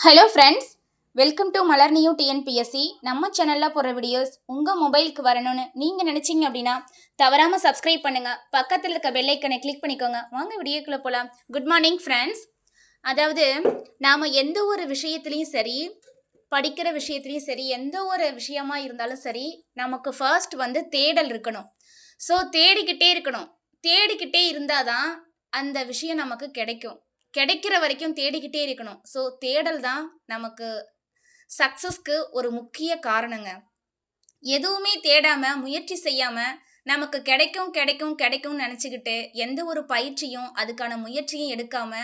Hello friends welcome to Malar new TNPSC நம்ம சேனலில் போடுற வீடியோஸ் உங்கள் மொபைலுக்கு வரணும்னு நீங்கள் நினச்சிங்க அப்படின்னா தவறாமல் சப்ஸ்கிரைப் பண்ணுங்கள் பக்கத்தில் இருக்க பெல்லைக்கனை கிளிக் பண்ணிக்கோங்க. வாங்க வீடியோக்குள்ளே போகலாம் குட் மார்னிங் ஃப்ரெண்ட்ஸ் அதாவது நாம் எந்த ஒரு விஷயத்துலையும் சரி படிக்கிற விஷயத்துலையும் சரி எந்த ஒரு விஷயமா இருந்தாலும் சரி நமக்கு ஃபர்ஸ்ட் வந்து தேடல் இருக்கணும். ஸோ தேடிக்கிட்டே இருக்கணும். தேடிக்கிட்டே இருந்தால் தான் அந்த விஷயம் நமக்கு கிடைக்கும். கிடைக்கிற வரைக்கும் தேடிக்கிட்டே இருக்கணும். ஸோ தேடல் தான் நமக்கு சக்ஸஸ்க்கு ஒரு முக்கிய காரணங்க. எதுவுமே தேடாம முயற்சி செய்யாம நமக்கு கிடைக்கும் கிடைக்கும் கிடைக்கும்னு நினச்சிக்கிட்டு எந்த ஒரு பயிற்சியும் அதுக்கான முயற்சியும் எடுக்காம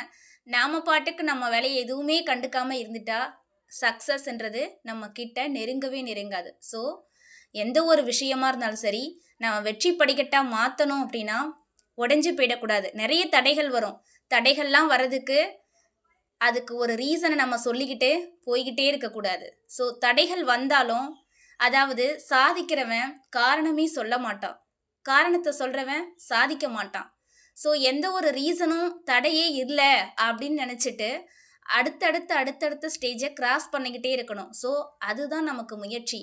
நாம பாட்டுக்கு நம்ம வேலையை எதுவுமே கண்டுக்காம இருந்துட்டா சக்ஸஸ்ன்றது நம்ம கிட்ட நெருங்கவே நெருங்காது. ஸோ எந்த ஒரு விஷயமா இருந்தாலும் சரி நம்ம வெற்றி படிக்கட்டாக மாற்றணும் அப்படின்னா உடஞ்சி போயிடக்கூடாது. நிறைய தடைகள் வரும். தடைகள்லாம் வர்றதுக்கு அதுக்கு ஒரு ரீசனை நம்ம சொல்லிக்கிட்டு போய்கிட்டே இருக்கக்கூடாது. ஸோ தடைகள் வந்தாலும் அதாவது சாதிக்கிறவன் காரணமே சொல்ல மாட்டான். காரணத்தை சொல்கிறவன் சாதிக்க மாட்டான். ஸோ எந்த ஒரு ரீசனும் தடையே இல்லை அப்படின்னு நினச்சிட்டு அடுத்தடுத்த அடுத்தடுத்த ஸ்டேஜை கிராஸ் பண்ணிக்கிட்டே இருக்கணும். ஸோ அதுதான் நமக்கு முயற்சி.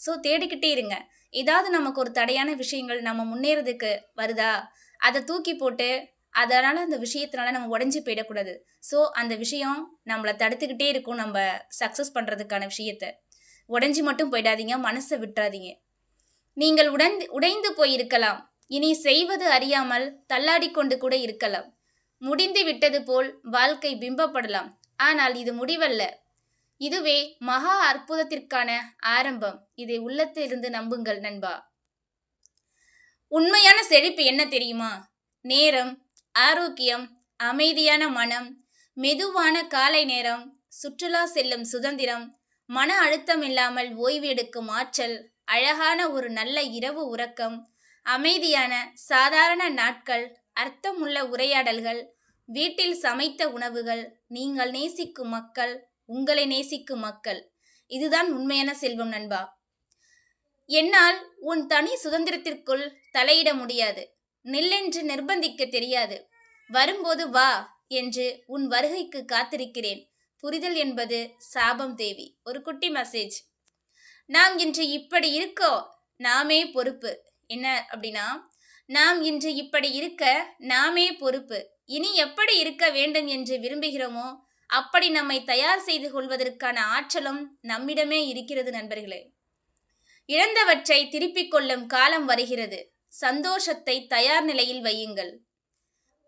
ஸோ தேடிக்கிட்டே இருங்க. ஏதாவது நமக்கு ஒரு தடையான விஷயங்கள் நம்ம முன்னேறதுக்கு வருதா? அதை தூக்கி போட்டு அதனால் அந்த விஷயத்தினால நம்ம உடஞ்சி போயிடக்கூடாது. ஸோ அந்த விஷயம் நம்மளை தடுத்துக்கிட்டே இருக்கும் நம்ம சக்ஸஸ் பண்ணுறதுக்கான விஷயத்த. உடஞ்சி மட்டும் போயிடாதீங்க மனசை விட்டுறாதீங்க. நீங்கள் உடைந்து உடைந்து போயிருக்கலாம். இனி செய்வது அறியாமல் தள்ளாடி கொண்டு கூட இருக்கலாம். முடிந்து விட்டது போல் வாழ்க்கை பிம்பப்படலாம். ஆனால் இது முடிவல்ல. இதுவே மகா அற்புதத்திற்கான ஆரம்பம். இதை உள்ளத்திலிருந்து நம்புங்கள் நண்பா. உண்மையான செழிப்பு என்ன தெரியுமா? நேரம் ஆரோக்கியம் அமைதியான மனம் மெதுவான காலை நேரம் சுற்றுலா செல்லும் சுதந்திரம் மன அழுத்தம் இல்லாமல் ஓய்வு எடுக்கும் ஆற்றல் அழகான ஒரு நல்ல இரவு உறக்கம் அமைதியான சாதாரண நாட்கள் அர்த்தமுள்ள உரையாடல்கள் வீட்டில் சமைத்த உணவுகள் நீங்கள் நேசிக்கும் மக்கள் உங்களை நேசிக்கும் மக்கள். இதுதான் உண்மையான செல்வம் நண்பா. என்னால் உன் தனி சுதந்திரத்திற்குள் தலையிட முடியாது. நில்லென்று நிர்பந்திக்க தெரியாது. வரும்போது வா என்று உன் வருகைக்கு காத்திருக்கிறேன். புரிதல் என்பது சாபம் தேவி. ஒரு குட்டி மெசேஜ் நாம் இன்று இப்படி இருக்கோ நாமே பொறுப்பு. என்ன அப்படின்னா நாம் இன்று இப்படி இருக்க நாமே பொறுப்பு. இனி எப்படி இருக்க வேண்டும் என்று விரும்புகிறோமோ அப்படி நம்மை தயார் செய்து கொள்வதற்கான ஆற்றலும் நம்மிடமே இருக்கிறது நண்பர்களே. இழந்தவற்றை திருப்பிக் கொள்ளும் காலம் வருகிறது. சந்தோஷத்தை தயார் நிலையில் வையுங்கள்.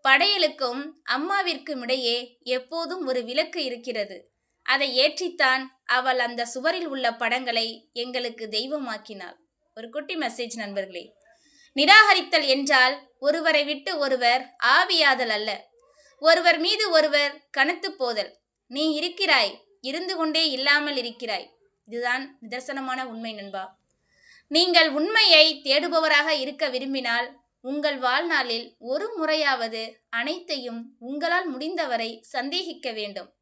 படையலுக்கும் அம்மாவிற்கும் இடையே எப்போதும் ஒரு விளக்கு இருக்கிறது. அதை ஏற்றித்தான் அவள் அந்த சுவரில் உள்ள படங்களை எங்களுக்கு தெய்வமாக்கினாள். ஒரு குட்டி மெசேஜ் நண்பர்களே. நிராகரித்தல் என்றால் ஒருவரை விட்டு ஒருவர் ஆவியாதல் அல்ல. ஒருவர் மீது ஒருவர் கனத்து போதல். நீ இருக்கிறாய் இருந்து கொண்டே இல்லாமல் இருக்கிறாய். இதுதான் நிதர்சனமான உண்மை நண்பா. நீங்கள் உண்மையை தேடுபவராக இருக்க விரும்பினால் உங்கள் வாழ்நாளில் ஒரு முறையாவது அனைத்தையும் உங்களால் முடிந்தவரை சந்தேகிக்க வேண்டும்.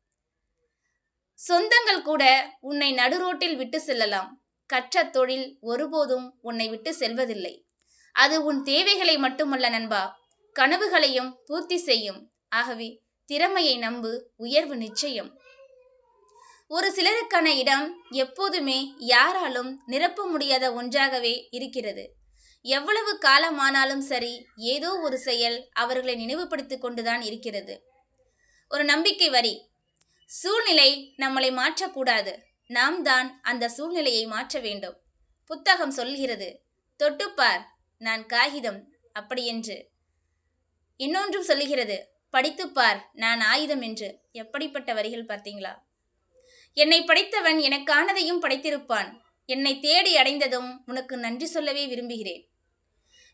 சொந்தங்கள் கூட உன்னை நடுரோட்டில் விட்டு செல்லலாம். கற்ற தொழில் ஒருபோதும் உன்னை விட்டு செல்வதில்லை. அது உன் தேவைகளை மட்டுமல்ல நண்பா. கனவுகளையும் பூர்த்தி செய்யும். ஆகவே திறமையை நம்பு உயர்வு நிச்சயம். ஒரு சிலருக்கான இடம் எப்போதுமே யாராலும் நிரப்ப முடியாத ஒன்றாகவே இருக்கிறது. எவ்வளவு காலமானாலும் சரி ஏதோ ஒரு செயல் அவர்களை நினைவுபடுத்தி கொண்டுதான் இருக்கிறது. ஒரு நம்பிக்கை வரி. சூழ்நிலை நம்மளை மாற்றக்கூடாது. நாம் தான் அந்த சூழ்நிலையை மாற்ற வேண்டும். புத்தகம் சொல்கிறது தொட்டுப்பார் நான் காகிதம் அப்படியென்று இன்னொன்றும் சொல்லுகிறது படித்துப்பார் நான் ஆயுதம் என்று. எப்படிப்பட்ட வரிகள் பார்த்தீங்களா? என்னை படைத்தவன் எனக்கானதையும் படைத்திருப்பான். என்னை தேடி அடைந்ததும் உனக்கு நன்றி சொல்லவே விரும்புகிறேன்.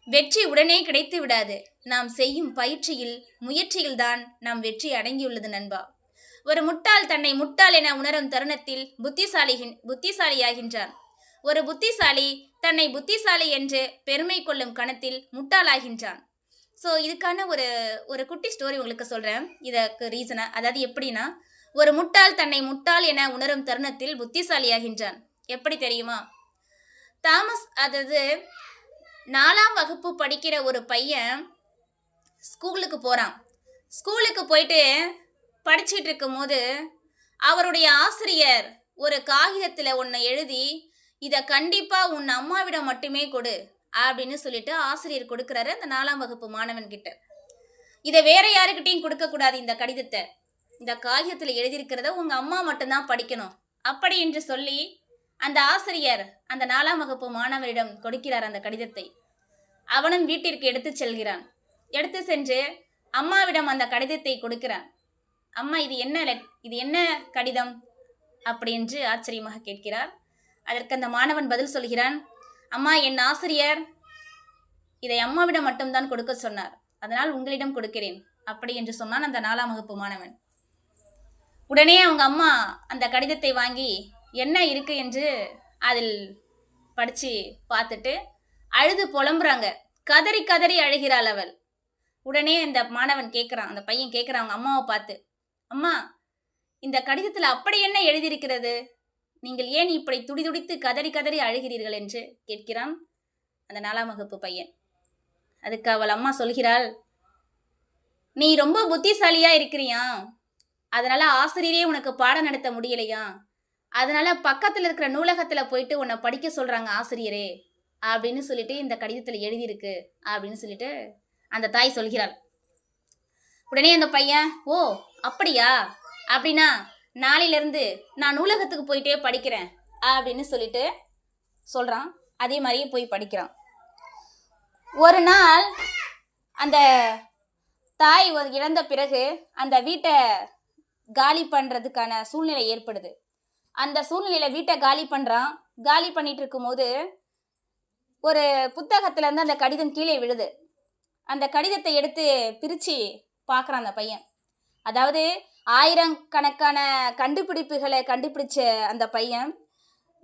வெற்றி உடனே கிடைத்து விடாது. நாம் செய்யும் பயிற்சியில் முயற்சியில்தான் நாம் வெற்றி அடங்கியுள்ளது நண்பா. ஒரு முட்டாள் தன்னை முட்டாள் என உணரும் தருணத்தில் புத்திசாலிகின் புத்திசாலியாகின்றான். ஒரு புத்திசாலி தன்னை புத்திசாலி என்று பெருமை கொள்ளும் கணத்தில் முட்டாளாகின்றான். ஸோ இதுக்கான ஒரு ஒரு குட்டி ஸ்டோரி உங்களுக்கு சொல்கிறேன் இதற்கு ரீசனாக அதாவது எப்படின்னா ஒரு முட்டாள் தன்னை முட்டாள் என உணரும் தருணத்தில் புத்திசாலியாகின்றான். எப்படி தெரியுமா? தாமஸ் அதாவது நாலாம் வகுப்பு படிக்கிற ஒரு பையன் ஸ்கூலுக்கு போகிறான் ஸ்கூலுக்கு போயிட்டு படிச்சுட்டு இருக்கும்போது அவருடைய ஆசிரியர் ஒரு காகிதத்தில் ஒன்றை எழுதி இதை கண்டிப்பாக உன் அம்மாவிடம் மட்டுமே கொடு அப்படின்னு சொல்லிட்டு ஆசிரியர் கொடுக்குறாரு அந்த நாலாம் வகுப்பு மாணவன்கிட்ட இதை வேற யாருக்கிட்டையும் கொடுக்கக்கூடாது இந்த கடிதத்தை. இந்த காகிதத்தில் எழுதியிருக்கிறத உங்கள் அம்மா மட்டும்தான் படிக்கணும். அப்படி என்று சொல்லி அந்த ஆசிரியர் அந்த நாலாம் வகுப்பு மாணவரிடம் கொடுக்கிறார் அந்த கடிதத்தை. அவனும் வீட்டிற்கு எடுத்து செல்கிறான். எடுத்து சென்று அம்மாவிடம் அந்த கடிதத்தை கொடுக்கிறான். அம்மா இது என்ன லெட் இது என்ன கடிதம்? அப்படி என்று ஆச்சரியமாக கேட்கிறார். அதற்கு அந்த மாணவன் பதில் சொல்கிறான் அம்மா என் ஆசிரியர் இதை அம்மாவிடம் மட்டும்தான் கொடுக்க சொன்னார். அதனால் உங்களிடம் கொடுக்கிறேன் அப்படி என்று சொன்னான் அந்த நாலாம் வகுப்பு மாணவன். உடனே அவங்க அம்மா அந்த கடிதத்தை வாங்கி என்ன இருக்கு என்று அதில் படித்து பார்த்துட்டு அழுது புலம்புறாங்க. கதறி கதறி அழுகிறாள் அவள். உடனே இந்த மாணவன் கேட்குறான் அந்த பையன் கேட்குறான் அவங்க அம்மாவை பார்த்து. அம்மா இந்த கடிதத்தில் அப்படி என்ன எழுதியிருக்கிறது? நீங்கள் ஏன் இப்படி துடிதுடித்து கதறி கதறி அழுகிறீர்கள்? என்று கேட்கிறான் அந்த நாலாம் வகுப்பு பையன். அதுக்கு அவள் அம்மா சொல்கிறாள் நீ ரொம்ப புத்திசாலியாக இருக்கிறியா அதனால ஆசிரியரே உனக்கு பாடம் நடத்த முடியலையா அதனால பக்கத்தில் இருக்கிற நூலகத்தில் போயிட்டு உன்னை படிக்க சொல்கிறாங்க ஆசிரியரே அப்படின்னு சொல்லிட்டு இந்த கடிதத்தில் எழுதியிருக்கு அப்படின்னு சொல்லிட்டு அந்த தாய் சொல்கிறாள். உடனே அந்த பையன் ஓ அப்படியா? அப்படின்னா நாளையிலேருந்து நான் நூலகத்துக்கு போயிட்டே படிக்கிறேன் அப்படின்னு சொல்லிட்டு சொல்கிறான் அதே மாதிரியே போய் படிக்கிறான். ஒரு நாள் அந்த தாய் ஒரு இறந்த பிறகு அந்த வீட்டை காலி பண்ணுறதுக்கான சூழ்நிலை ஏற்படுது. அந்த சூழ்நிலையில் வீட்டை காலி பண்ணுறான் காலி பண்ணிட்டு இருக்கும்போது ஒரு புத்தகத்துல இருந்து அந்த கடிதம் கீழே விழுது. அந்த கடிதத்தை எடுத்து பிரித்து பார்க்குறான் அந்த பையன். அதாவது ஆயிரக்கணக்கான கண்டுபிடிப்புகளை கண்டுபிடிச்ச அந்த பையன்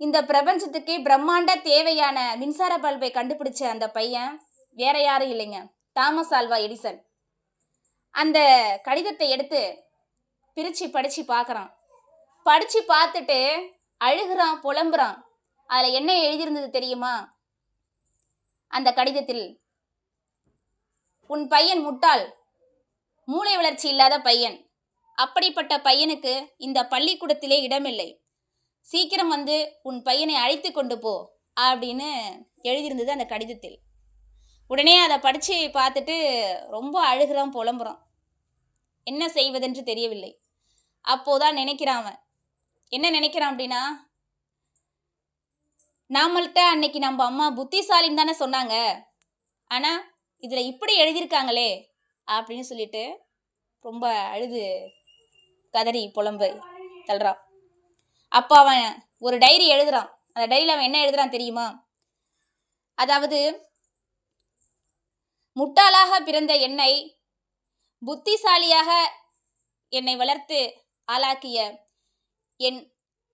இந்த பிரபஞ்சத்துக்கு பிரம்மாண்ட தேவையான மின்சார பல்பை கண்டுபிடிச்ச அந்த பையன் வேற யாரும் இல்லைங்க. Thomas Alva Edison. அந்த கடிதத்தை எடுத்து பிரித்து படித்து பார்க்குறான். படித்து பார்த்துட்டு அழுகுறான் புலம்புறான். அதில் என்ன எழுதியிருந்தது தெரியுமா? அந்த கடிதத்தில் உன் பையன் முட்டாள் மூளை வளர்ச்சி இல்லாத பையன். அப்படிப்பட்ட பையனுக்கு இந்த பள்ளிக்கூடத்திலே இடமில்லை. சீக்கிரம் வந்து உன் பையனை அழைத்து கொண்டு போ அப்படின்னு எழுதியிருந்தது அந்த கடிதத்தில். உடனே அதை படித்து பார்த்துட்டு ரொம்ப அழுகிறான் புலம்புறான். என்ன செய்வதென்று தெரியவில்லை. அப்போதான் நினைக்கிறான் அவன் என்ன நினைக்கிறான் அப்படின்னா நாமள்கிட்ட அன்னைக்கு நம்ம அம்மா புத்திசாலின்னு தானே சொன்னாங்க. ஆனால் இதில் இப்படி எழுதியிருக்காங்களே அப்படின்னு சொல்லிட்டு ரொம்ப அழுது கதறி புலம்பு தள்ளுறான். அப்போ அவன் ஒரு டைரி எழுதுறான். அந்த டைரியில் அவன் என்ன எழுதுறான் தெரியுமா? அதாவது முட்டாளாக பிறந்த என்னை புத்திசாலியாக என்னை வளர்த்து ஆளாக்கிய என்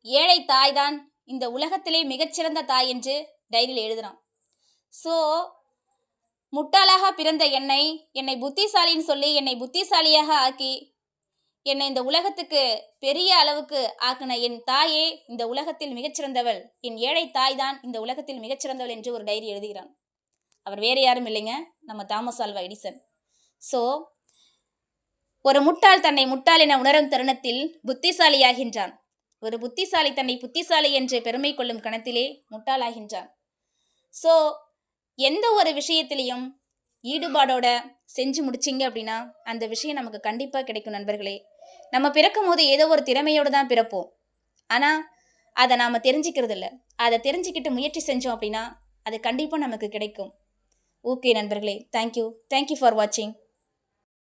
ஏழை தாய்தான் இந்த உலகத்திலே மிகச்சிறந்த தாய் என்று டைரியில் எழுதுறான். ஸோ முட்டாளாக பிறந்த என்னை என்னை புத்திசாலின்னு சொல்லி என்னை புத்திசாலியாக ஆக்கி என்னை இந்த உலகத்துக்கு பெரிய அளவுக்கு ஆக்கின என் தாயே இந்த உலகத்தில் மிகச்சிறந்தவள். என் ஏழை தாய் தான் இந்த உலகத்தில் மிகச்சிறந்தவள் என்று ஒரு டைரி எழுதுகிறான். அவர் வேறு யாரும் இல்லைங்க நம்ம தாமஸ் ஆல்வா எடிசன். ஸோ ஒரு முட்டாள் தன்னை முட்டாள் என உணரும் தருணத்தில் புத்திசாலியாகின்றான். ஒரு புத்திசாலி தன்னை புத்திசாலி என்று பெருமை கொள்ளும் கணத்திலே முட்டாளாகின்றான். ஸோ எந்த ஒரு விஷயத்திலையும் ஈடுபாடோட செஞ்சு முடிச்சிங்க அப்படின்னா அந்த விஷயம் நமக்கு கண்டிப்பாக கிடைக்கும் நண்பர்களே. நம்ம பிறக்கும் போது ஏதோ ஒரு திறமையோடு தான் பிறப்போம். ஆனால் அதை நாம் தெரிஞ்சுக்கிறது இல்லை அதை தெரிஞ்சுக்கிட்டு முயற்சி செஞ்சோம் அப்படின்னா அது கண்டிப்பாக நமக்கு கிடைக்கும். ஓகே நண்பர்களே தேங்க்யூ தேங்க்யூ ஃபார் வாட்சிங்